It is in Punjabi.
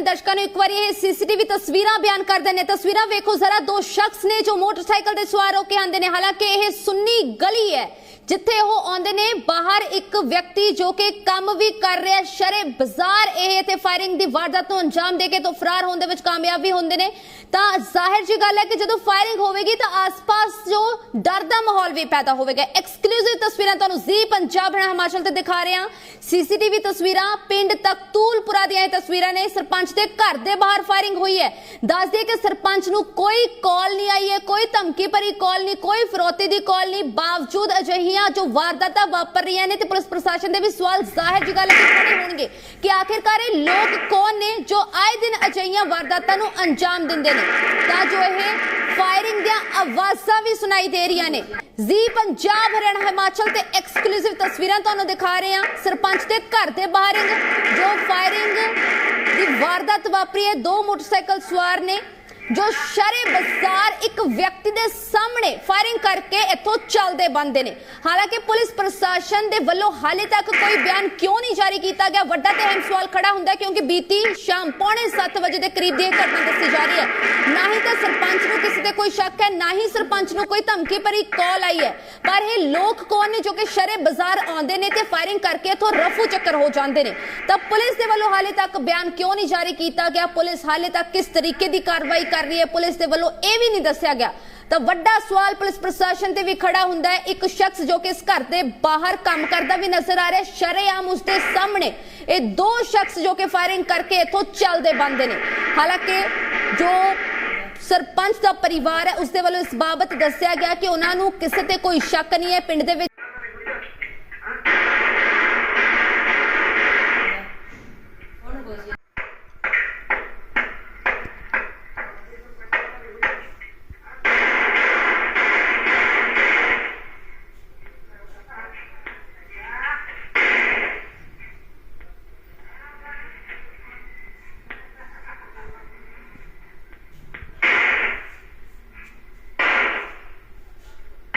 ਆਪਣੇ ਦਰਸ਼ਕਾਂ ਨੂੰ ਇੱਕ ਵਾਰੀ ਇਹ ਸੀਸੀਟੀਵੀ ਤਸਵੀਰਾਂ ਬਿਆਨ ਕਰਦੇ ਨੇ। ਤਸਵੀਰਾਂ ਵੇਖੋ, ਜ਼ਰਾ ਦੋ ਸ਼ਖਸ ਨੇ ਜੋ ਮੋਟਰਸਾਈਕਲ ਤੇ ਸਵਾਰ ਹੋ ਕੇ ਆਉਂਦੇ ਨੇ। ਹਾਲਾਂਕਿ ਇਹ ਸੁੰਨੀ ਗਲੀ ਹੈ, ਜਿੱਥੇ ਉਹ ਆਉਂਦੇ ਨੇ। ਬਾਹਰ ਇੱਕ ਵਿਅਕਤੀ ਜੋ ਕਿ ਕੰਮ ਵੀ ਕਰ ਰਿਹਾ ਸ਼ਰੇ ਬਾਜ਼ਾਰ ਇਹ ਤੇ ਫਾਇਰਿੰਗ ਦੀ ਵਾਰਦਾਤ ਨੂੰ ਅੰਜਾਮ ਦੇ ਕੇ ਤੋਂ ਫਰਾਰ ਹੋਣ ਦੇ ਵਿੱਚ ਕਾਮਯਾਬ ਵੀ ਹੁੰਦੇ ਨੇ। ਤਾਂ ਜ਼ਾਹਿਰ ਜੀ ਗੱਲ ਹੈ ਕਿ ਜਦੋਂ ਫਾਇਰਿੰਗ ਹੋਵੇਗੀ ਤਾਂ ਆਸ-ਪਾਸ ਜੋ ਡਰ ਦਾ ਮਾਹੌਲ ਵੀ ਪੈਦਾ ਹੋਵੇਗਾ। ਐਕਸਕਲੂਸਿਵ ਤਸਵੀਰਾਂ ਤੁਹਾਨੂੰ ਜ਼ੀ ਪੰਜਾਬ ਹਰਿਆਣਾ ਹਿਮਾਚਲ ਤੇ ਦਿਖਾ ਰਹੇ ਹਾਂ। ਸੀਸੀਟੀਵੀ ਤਸਵੀਰਾਂ ਪਿੰਡ ਤਖਤੂਲਪੁਰਾ ਦੀਆਂ ਇਹ ਤਸਵੀਰਾਂ ਨੇ। ਸਰਪੰਚ ਦੇ ਘਰ ਦੇ ਬਾਹਰ ਫਾਇਰਿੰਗ ਹੋਈ ਹੈ। ਦੱਸ ਦਈਏ ਕਿ ਸਰਪੰਚ ਨੂੰ ਕੋਈ ਕਾਲ ਨਹੀਂ ਆਈ ਹੈ, ਕੋਈ ਧਮਕੀ ਭਰੀ ਕਾਲ ਨਹੀਂ, ਕੋਈ ਫਰੋਤੀ ਦੀ ਕਾਲ ਨਹੀਂ। ਬਾਵਜੂਦ ਅਜਿਹੀਆਂ ਜੋ ਵਾਰਦਾਤਾਂ ਵਾਪਰ ਰਹੀਆਂ ਨੇ ਤੇ ਪੁਲਿਸ ਪ੍ਰਸ਼ਾਸਨ ਦੇ ਵੀ ਸਵਾਲ ਜ਼ਾਹਿਰ ਜੀ ਗੱਲ ਖੜੇ ਹੋਣਗੇ? ਕਿ ਆਖਿਰਕਾਰ ਇਹ ਲੋਕ ਕੌਣ ਨੇ ਜੋ ਆਏ ਦਿਨ ਅਜਿਹੀਆਂ ਵਾਰਦਾਤਾਂ ਨੂੰ ਅੰਜਾਮ ਦਿੰਦੇ ਨੇ? ਤਾਂ ਜੋ ਇਹ ਫਾਇਰਿੰਗ ਦੀਆਂ ਆਵਾਜ਼ਾਂ ਵੀ ਸੁਣਾਈ ਦੇ ਰਹੀਆਂ ਨੇ। ਜ਼ੀ ਪੰਜਾਬ, ਹਰਿਆਣਾ, ਹਿਮਾਚਲ ਤੇ ਐਕਸਕਲੂਸਿਵ ਤਸਵੀਰਾਂ ਤੁਹਾਨੂੰ ਦਿਖਾ ਰਹੇ ਹਾਂ। ਸਰਪੰਚ ਦੇ ਘਰ ਦੇ ਬਾਹਰ ਜੋ ਫਾਇਰਿੰਗ ਦੀ ਵਾਰਦਾਤ ਵਾਪਰੀ ਹੈ। ਦੋ ਮੋਟਰਸਾਈਕਲ ਸਵਾਰ ਨੇ ਜੋ ਸ਼ਰੇ ਬਾਜ਼ਾਰ ਇੱਕ ਵਿਅਕਤੀ ਦੇ ਸਾਹਮਣੇ ਫਾਇਰਿੰਗ ਕਰਕੇ ਇੱਥੋਂ ਚੱਲਦੇ ਬੰਦੇ ਨੇ। ਹਾਲਾਂਕਿ ਪੁਲਿਸ ਪ੍ਰਸ਼ਾਸਨ ਦੇ ਵੱਲੋਂ ਹਾਲੇ ਤੱਕ ਕੋਈ ਬਿਆਨ ਕਿਉਂ ਨਹੀਂ ਜਾਰੀ ਕੀਤਾ ਗਿਆ? ਵੱਡਾ ਤੇ ਅਹਿਮ ਸਵਾਲ ਖੜਾ ਹੁੰਦਾ ਕਿਉਂਕਿ ਬੀਤੀ ਸ਼ਾਮ ਪੌਣੇ 7 ਵਜੇ ਦੇ ਕਰੀਬ ਦੀ ਇਹ ਘਟਨਾ ਦੱਸੀ ਜਾ ਰਹੀ ਹੈ। ਨਾ ਹੀ ਤਾਂ ਸਰਪੰਚ ਨੂੰ ਕਿਸੇ ਤੇ ਕੋਈ ਸ਼ੱਕ ਹੈ, ਨਾ ਹੀ ਸਰਪੰਚ ਨੂੰ ਕੋਈ ਧਮਕੀ ਭਰੀ ਕਾਲ ਆਈ ਹੈ। ਪਰ ਇਹ ਲੋਕ ਕੌਣ ਨੇ ਜੋ ਕਿ ਸ਼ਰੇ ਬਾਜ਼ਾਰ ਆਉਂਦੇ ਨੇ ਤੇ ਫਾਇਰਿੰਗ ਕਰਕੇ ਇੱਥੋਂ ਰਫੂ ਚੱਕਰ ਹੋ ਜਾਂਦੇ ਨੇ? ਤਾਂ ਪੁਲਿਸ ਦੇ ਵੱਲੋਂ ਹਾਲੇ ਤੱਕ ਬਿਆਨ ਕਿਉਂ ਨਹੀਂ ਜਾਰੀ ਕੀਤਾ ਗਿਆ? ਪੁਲਿਸ ਹਾਲੇ ਤੱਕ ਕਿਸ ਤਰੀਕੇ ਦੀ ਕਾਰਵਾਈ ਕਰ ਰਹੀ ਹੈ ਪੁਲਿਸ ਦੇ ਵੱਲੋਂ, ਇਹ ਵੀ ਨਹੀਂ ਦੱਸਿਆ ਗਿਆ। ਤਾਂ ਵੱਡਾ ਸਵਾਲ ਪੁਲਿਸ ਪ੍ਰਸ਼ਾਸਨ ਤੇ ਵੀ ਖੜਾ ਹੁੰਦਾ ਹੈ। ਇੱਕ ਸ਼ਖਸ ਜੋ ਕਿ ਇਸ ਘਰ ਦੇ ਬਾਹਰ ਕੰਮ ਕਰਦਾ ਵੀ ਨਜ਼ਰ ਆ ਰਿਹਾ, ਸ਼ਰੇਆਮ ਉਸ ਦੇ ਸਾਹਮਣੇ ਇਹ ਦੋ ਸ਼ਖਸ ਜੋ ਕਿ ਫਾਇਰਿੰਗ ਕਰਕੇ ਇੱਥੋਂ ਚੱਲਦੇ ਬੰਦੇ ਨੇ। ਹਾਲਾਂਕਿ ਜੋ ਸਰਪੰਚ ਦਾ ਪਰਿਵਾਰ ਹੈ, ਉਸ ਦੇ ਵੱਲੋਂ ਇਸ ਬਾਬਤ ਦੱਸਿਆ ਗਿਆ ਕਿ ਉਹਨਾਂ ਨੂੰ ਕਿਸੇ ਤੇ ਕੋਈ ਸ਼ੱਕ ਨਹੀਂ ਹੈ। ਪਿੰਡ ਦੇ ਵਿੱਚ